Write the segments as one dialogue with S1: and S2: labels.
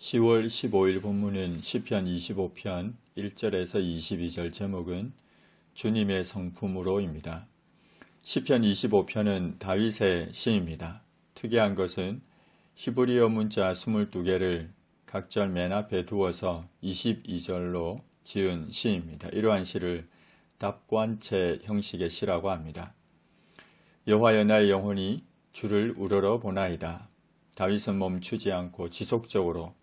S1: 10월 15일 본문은 시편 25편 1절에서 22절 제목은 주님의 성품으로입니다. 시편 25편은 다윗의 시입니다. 특이한 것은 히브리어 문자 22개를 각절 맨 앞에 두어서 22절로 지은 시입니다. 이러한 시를 답관체 형식의 시라고 합니다. 여호와여 나의 영혼이 주를 우러러 보나이다. 다윗은 멈추지 않고 지속적으로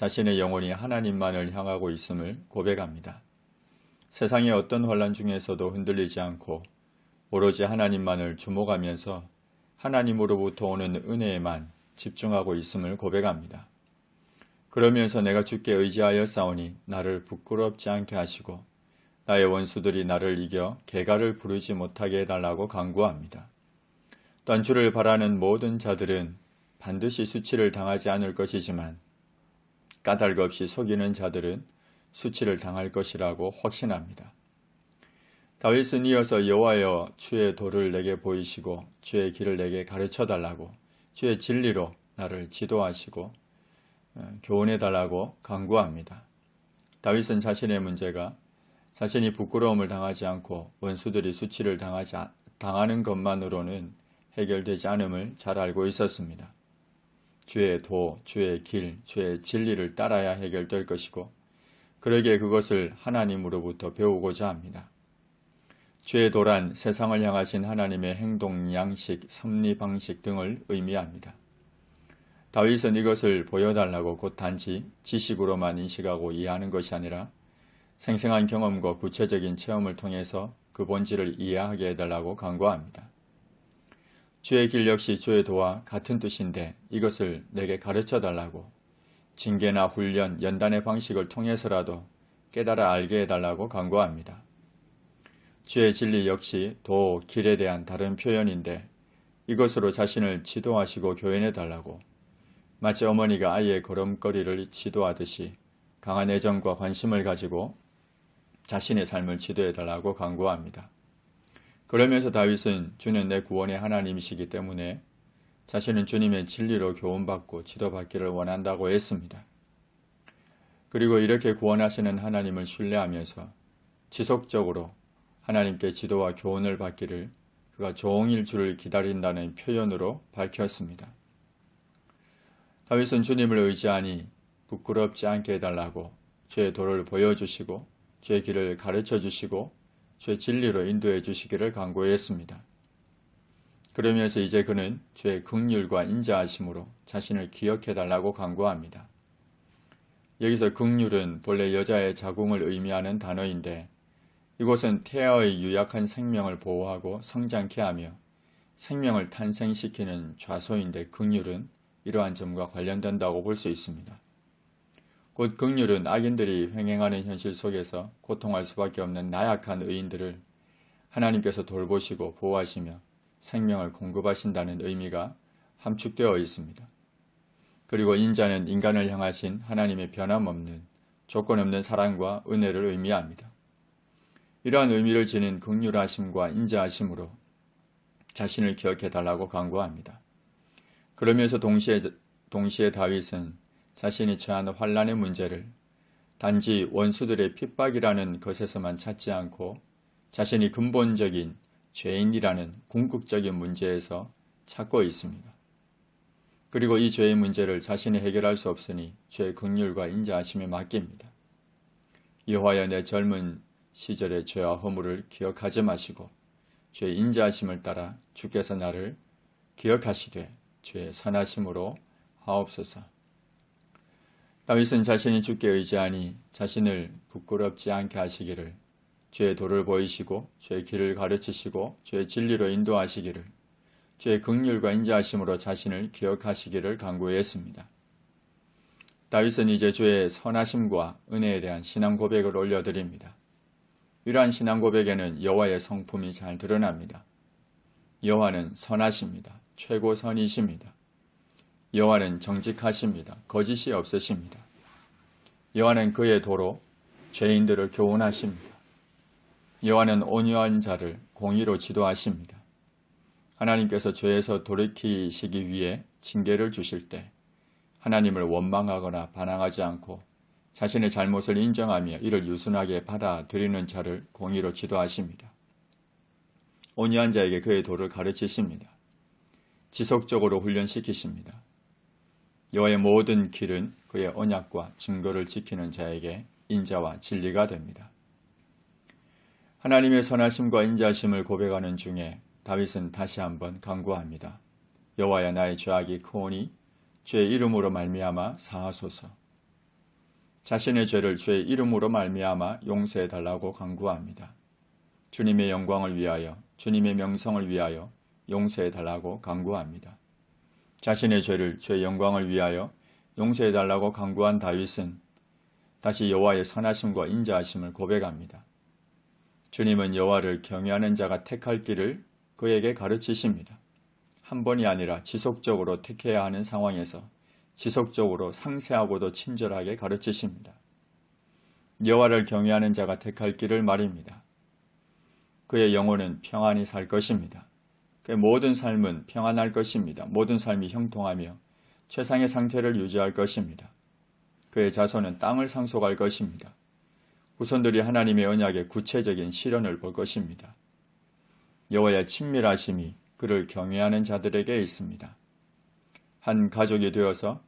S1: 자신의 영혼이 하나님만을 향하고 있음을 고백합니다. 세상의 어떤 환란 중에서도 흔들리지 않고 오로지 하나님만을 주목하면서 하나님으로부터 오는 은혜에만 집중하고 있음을 고백합니다. 그러면서 내가 주께 의지하여 싸우니 나를 부끄럽지 않게 하시고 나의 원수들이 나를 이겨 개가를 부르지 못하게 해달라고 강구합니다. 또 주를 바라는 모든 자들은 반드시 수치를 당하지 않을 것이지만 까닭 없이 속이는 자들은 수치를 당할 것이라고 확신합니다. 다윗은 이어서 여호와여 주의 도를 내게 보이시고 주의 길을 내게 가르쳐 달라고 주의 진리로 나를 지도하시고 어, 교훈해 달라고 강구합니다. 다윗은 자신의 문제가 자신이 부끄러움을 당하지 않고 원수들이 수치를 당하지 당하는 것만으로는 해결되지 않음을 잘 알고 있었습니다. 주의 도, 주의 길, 주의 진리를 따라야 해결될 것이고 그러기에 그것을 하나님으로부터 배우고자 합니다. 주의 도란 세상을 향하신 하나님의 행동 양식, 섭리 방식 등을 의미합니다. 다윗은 이것을 보여달라고 곧 단지 지식으로만 인식하고 이해하는 것이 아니라 생생한 경험과 구체적인 체험을 통해서 그 본질을 이해하게 해달라고 강구합니다. 주의 길 역시 주의 도와 같은 뜻인데 이것을 내게 가르쳐 달라고 징계나 훈련, 연단의 방식을 통해서라도 깨달아 알게 해달라고 강구합니다. 주의 진리 역시 도, 길에 대한 다른 표현인데 이것으로 자신을 지도하시고 교연해 달라고 마치 어머니가 아이의 걸음걸이를 지도하듯이 강한 애정과 관심을 가지고 자신의 삶을 지도해 달라고 강구합니다. 그러면서 다윗은 주는 내 구원의 하나님이시기 때문에 자신은 주님의 진리로 교훈받고 지도받기를 원한다고 했습니다. 그리고 이렇게 구원하시는 하나님을 신뢰하면서 지속적으로 하나님께 지도와 교훈을 받기를 그가 종일 주를 기다린다는 표현으로 밝혔습니다. 다윗은 주님을 의지하니 부끄럽지 않게 해달라고 죄의 도를 보여주시고 죄의 길을 가르쳐 주시고 죄 진리로 인도해 주시기를 간구했습니다. 그러면서 이제 그는 죄의 극률과 인자하심으로 자신을 기억해 달라고 간구합니다. 여기서 극률은 본래 여자의 자궁을 의미하는 단어인데 이곳은 태아의 유약한 생명을 보호하고 성장케 하며 생명을 탄생시키는 좌소인데 극률은 이러한 점과 관련된다고 볼 수 있습니다. 곧 극률은 악인들이 횡행하는 현실 속에서 고통할 수밖에 없는 나약한 의인들을 하나님께서 돌보시고 보호하시며 생명을 공급하신다는 의미가 함축되어 있습니다. 그리고 인자는 인간을 향하신 하나님의 변함없는 조건 없는 사랑과 은혜를 의미합니다. 이러한 의미를 지닌 극률하심과 인자하심으로 자신을 기억해 달라고 강구합니다. 그러면서 동시에, 동시에 다윗은 자신이 처한 환란의 문제를 단지 원수들의 핍박이라는 것에서만 찾지 않고 자신이 근본적인 죄인이라는 궁극적인 문제에서 찾고 있습니다. 그리고 이 죄의 문제를 자신이 해결할 수 없으니 죄의 극률과 인자하심에 맡깁니다. 여호와여 내 젊은 시절의 죄와 허물을 기억하지 마시고 죄의 인자하심을 따라 주께서 나를 기억하시되 죄의 선하심으로 하옵소서. 다윗은 자신이 주께 의지하니 자신을 부끄럽지 않게 하시기를 죄의 도를 보이시고 죄의 길을 가르치시고 죄의 진리로 인도하시기를 죄의 극률과 인자하심으로 자신을 기억하시기를 강구했습니다. 다윗은 이제 죄의 선하심과 은혜에 대한 신앙 고백을 올려드립니다. 이러한 신앙 고백에는 여호와의 성품이 잘 드러납니다. 여호와는 선하십니다. 최고 선이십니다. 여호와는 정직하십니다. 거짓이 없으십니다. 여호와는 그의 도로 죄인들을 교훈하십니다. 여호와는 온유한 자를 공의로 지도하십니다. 하나님께서 죄에서 돌이키시기 위해 징계를 주실 때 하나님을 원망하거나 반항하지 않고 자신의 잘못을 인정하며 이를 유순하게 받아들이는 자를 공의로 지도하십니다. 온유한 자에게 그의 도를 가르치십니다. 지속적으로 훈련시키십니다. 여호와의 모든 길은 그의 언약과 증거를 지키는 자에게 인자와 진리가 됩니다. 하나님의 선하심과 인자심을 고백하는 중에 다윗은 다시 한번 강구합니다. 여호와야 나의 죄악이 크오니 죄의 이름으로 말미암아 사하소서. 자신의 죄를 죄의 이름으로 말미암아 용서해 달라고 강구합니다. 주님의 영광을 위하여 주님의 명성을 위하여 용서해 달라고 강구합니다. 자신의 죄를 죄의 영광을 위하여 용서해 달라고 강구한 다윗은 다시 여호와의 선하심과 인자하심을 고백합니다. 주님은 여호와를 경외하는 자가 택할 길을 그에게 가르치십니다. 한 번이 아니라 지속적으로 택해야 하는 상황에서 지속적으로 상세하고도 친절하게 가르치십니다. 여호와를 경외하는 자가 택할 길을 말입니다. 그의 영혼은 평안히 살 것입니다. 모든 삶은 평안할 것입니다. 모든 삶이 형통하며 최상의 상태를 유지할 것입니다. 그의 자손은 땅을 상속할 것입니다. 후손들이 하나님의 언약의 구체적인 실현을 볼 것입니다. 여호와의 친밀하심이 그를 경외하는 자들에게 있습니다. 한 가족이 되어서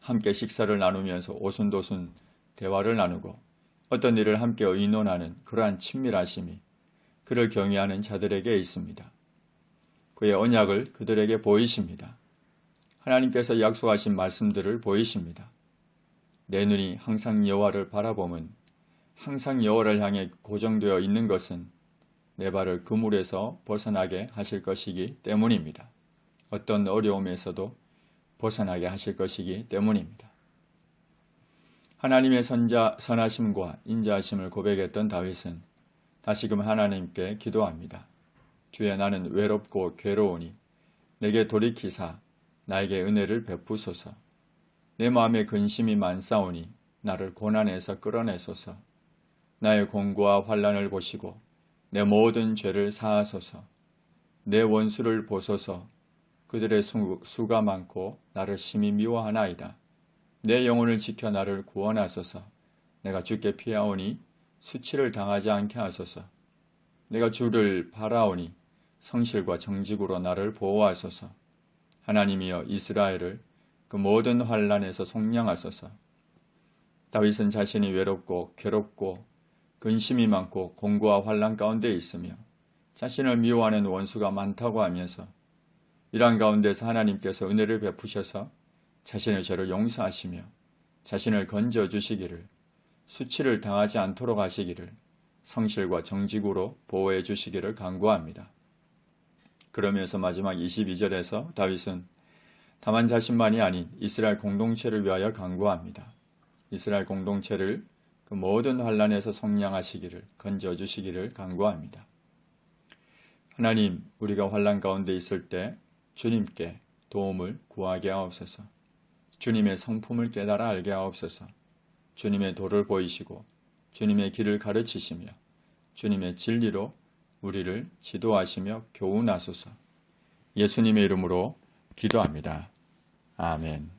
S1: 함께 식사를 나누면서 오순도순 대화를 나누고 어떤 일을 함께 의논하는 그러한 친밀하심이 그를 경외하는 자들에게 있습니다. 그의 언약을 그들에게 보이십니다. 하나님께서 약속하신 말씀들을 보이십니다. 내 눈이 항상 여호와를 바라보면 항상 여호와를 향해 고정되어 있는 것은 내 발을 그물에서 벗어나게 하실 것이기 때문입니다. 어떤 어려움에서도 벗어나게 하실 것이기 때문입니다. 하나님의 선자 선하심과 인자하심을 고백했던 다윗은 다시금 하나님께 기도합니다. 주여 나는 외롭고 괴로우니 내게 돌이키사 나에게 은혜를 베푸소서. 내 마음에 근심이 많사오니 나를 고난에서 끌어내소서. 나의 공고와 환란을 보시고 내 모든 죄를 사하소서. 내 원수를 보소서. 그들의 수, 수가 많고 나를 심히 미워하나이다. 내 영혼을 지켜 나를 구원하소서. 내가 주께 피하오니 수치를 당하지 않게 하소서. 내가 주를 바라오니 성실과 정직으로 나를 보호하소서. 하나님이여 이스라엘을 그 모든 환란에서 속량하소서. 다윗은 자신이 외롭고 괴롭고 근심이 많고 공고와 환란 가운데 있으며 자신을 미워하는 원수가 많다고 하면서 이러한 가운데서 하나님께서 은혜를 베푸셔서 자신의 죄를 용서하시며 자신을 건져 주시기를 수치를 당하지 않도록 하시기를 성실과 정직으로 보호해 주시기를 간구합니다. 그러면서 마지막 22절에서 다윗은 다만 자신만이 아닌 이스라엘 공동체를 위하여 간구합니다. 이스라엘 공동체를 그 모든 환란에서 속량하시기를 건져 주시기를 간구합니다. 하나님, 우리가 환란 가운데 있을 때 주님께 도움을 구하게 하옵소서. 주님의 성품을 깨달아 알게 하옵소서. 주님의 도를 보이시고 주님의 길을 가르치시며 주님의 진리로 우리를 지도하시며 교훈하소서. 예수님의 이름으로 기도합니다. 아멘.